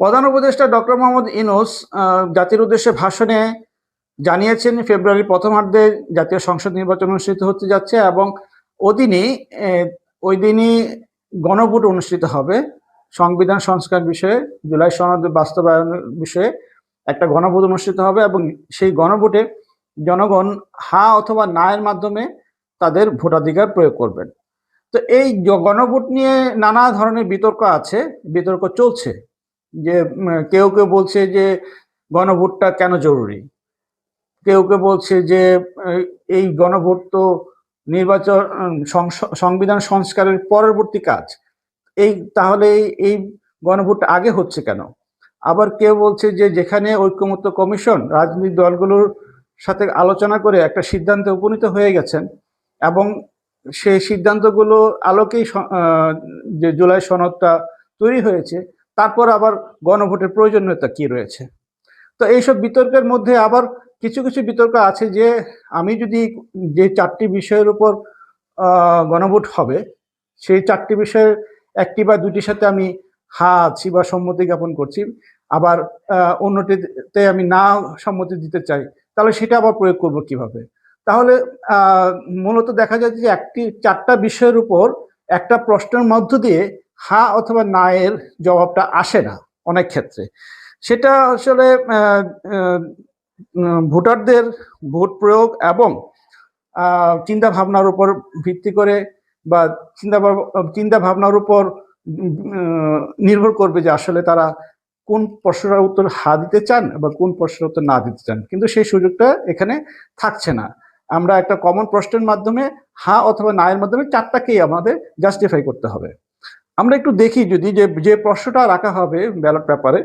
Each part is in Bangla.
প্রধান উপদেষ্টা ডক্টর মোহাম্মদ ইনুস জাতির উদ্দেশ্যে ভাষণে জানিয়েছেন ফেব্রুয়ারি প্রথমার্ধে জাতীয় সংসদ নির্বাচন অনুষ্ঠিত হতে যাচ্ছে এবং ওদিনই ওই দিনই গণভোট অনুষ্ঠিত হবে। সংবিধান সংস্কার বিষয়ে, জুলাই সনদ বাস্তবায়নের বিষয়ে একটা গণভোট অনুষ্ঠিত হবে এবং সেই গণভোটে জনগণ হা অথবা না এর মাধ্যমে তাদের ভোটাধিকার প্রয়োগ করবেন। তো এই গণভোট নিয়ে নানা ধরনের বিতর্ক আছে, বিতর্ক চলছে। যে কেউ কেউ বলছে যে, গণভোটটা কেন জরুরি? কেউ কেউ বলছে যে এই গণভোট তো নির্বাচন সংবিধান সংস্কারের পরবর্তী কাজ। এই, তাহলে এই- গণভোট আগে হচ্ছে কেন? আবার কেউ বলছে যে, যেখানে ঐক্যমত্য কমিশন রাজনৈতিক দলগুলোর সাথে আলোচনা করে একটা সিদ্ধান্তে উপনীত হয়ে গেছেন এবং সেই সিদ্ধান্তগুলো আলোকেই যে জুলাই সনদটা তৈরি হয়েছে তারপর আবার গণভোটের প্রয়োজনীয়তা কি রয়েছে? তো এইসব বিতর্কের মধ্যে আবার কিছু কিছু বিতর্ক আছে যে আমি যদি যে চারটি বিষয়ের উপর গণভোট হবে, সেই চারটি বিষয়ের একটি বা দুটির সাথে আমি হা আছি বা সম্মতি জ্ঞাপন করছি, আবার অন্যটিতে আমি না সম্মতি দিতে চাই, তাহলে সেটা আবার প্রয়োগ করব কীভাবে? তাহলে মূলত দেখা যায় যে একটি, চারটা বিষয়ের উপর একটা প্রশ্নের মধ্য দিয়ে হা অথবা না এর জবাবটা আসে না অনেক ক্ষেত্রে। সেটা আসলে ভোটারদের ভোট প্রয়োগ এবং চিন্তা ভাবনার উপর ভিত্তি করে বা চিন্তা চিন্তা ভাবনার উপর নির্ভর করবে যে আসলে তারা কোন প্রশ্নের উত্তর হা দিতে চান বা কোন প্রশ্নের উত্তর না দিতে চান। কিন্তু সেই সুযোগটা এখানে থাকছে না। আমরা একটা কমন প্রশ্নের মাধ্যমে হা অথবা না এর মাধ্যমে চারটাকেই আমাদের জাস্টিফাই করতে হবে। আমরা একটু দেখি যদি যে যে প্রশ্নটা রাখা হবে ব্যালট পেপারে,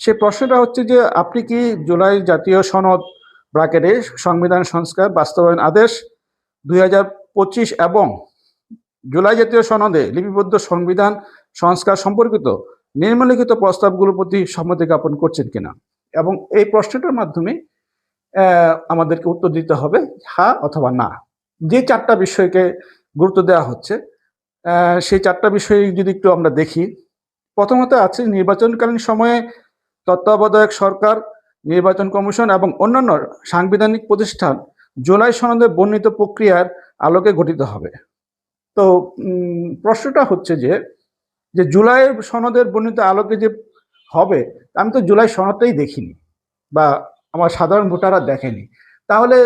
সে প্রশ্নটা হচ্ছে যে, আপনি কি জুলাই জাতীয় সনদ ব্রাকেটে সংবিধান সংস্কার বাস্তবায়ন আদেশ দুই এবং জুলাই জাতীয় সনদে লিপিবদ্ধ সংবিধান সংস্কার সম্পর্কিত নিম্নলিখিত প্রস্তাবগুলোর প্রতি সম্মতি জ্ঞাপন করছেন কিনা? এবং এই প্রশ্নটার মাধ্যমে আমাদেরকে উত্তর দিতে হবে হ্যাঁ অথবা না। যে চারটা বিষয়কে গুরুত্ব দেওয়া হচ্ছে সেই চারটা বিষয় যদি একটু আমরা দেখি, প্রথমত আছে নির্বাচনকালীন সময়ে তত্ত্বাবধায়ক সরকার, নির্বাচন কমিশন এবং অন্যান্য সাংবিধানিক প্রতিষ্ঠান জুলাই সনদে বর্ণিত প্রক্রিয়ার আলোকে গঠিত হবে। তো প্রশ্নটা হচ্ছে যে যে জুলাই সনদের বর্ণিত আলোকে যে হবে, আমি তো জুলাই সনদটাই দেখিনি বা আমার সাধারণ ভোটাররা দেখেনি। তাহলে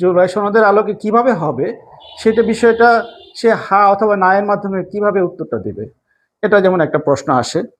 জুলাই সনদের আলোকে কীভাবে হবে, সেটা বিষয়টা সে হা অথবা নায়ের মাধ্যমে কীভাবে উত্তরটা দেবে? এটা যেমন একটা প্রশ্ন আসে